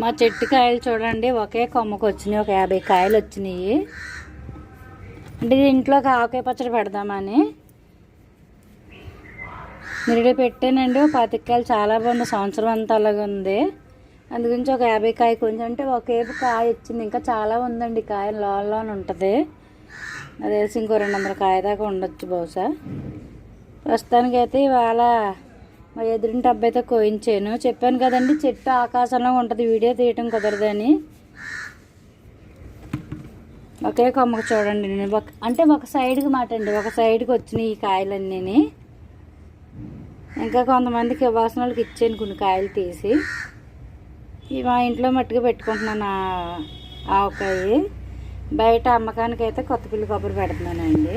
మా చెట్టు కాయలు చూడండి ఒకే కొమ్మకు వచ్చినాయి ఒక యాభై కాయలు వచ్చినాయి. అంటే ఇంట్లోకి ఆవకాయ పచ్చడి పెడదామని. నిరుడు పెట్టానండి పాతిక పాతికాయలు చాలా బాగుంది సంవత్సరం అంతా అలాగే ఉంది. అందుగురించి ఒక యాభై కాయ కొంచెం అంటే ఒకేపు కాయ వచ్చింది ఇంకా చాలా ఉందండి కాయ లోన్ ఉంటుంది. అదే ఇంకో రెండు వందల కాయ దాకా ఉండొచ్చు బహుశా. ప్రస్తుతానికైతే ఇవాళ మా ఎదురింటి అబ్బాయితో కోయించాను చెప్పాను కదండి చెట్టు ఆకాశంలో ఉంటుంది వీడియో తీయటం కుదరదని. ఒకే కొమ్మకు చూడండి నేను. ఒక అంటే ఒక సైడ్కి మాట అండి ఒక సైడ్కి వచ్చినాయి ఈ కాయలన్నీ ఇంకా కొంతమందికి ఇవ్వాల్సిన వాళ్ళకి ఇచ్చాను కొన్ని కాయలు తీసి. ఇవి మా ఇంట్లో మట్టుకు పెట్టుకుంటున్నాను ఆ ఆవకాయ. బయట అమ్మకానికి అయితే కొత్త పిల్లి కొబ్బరి పెడుతున్నానండి.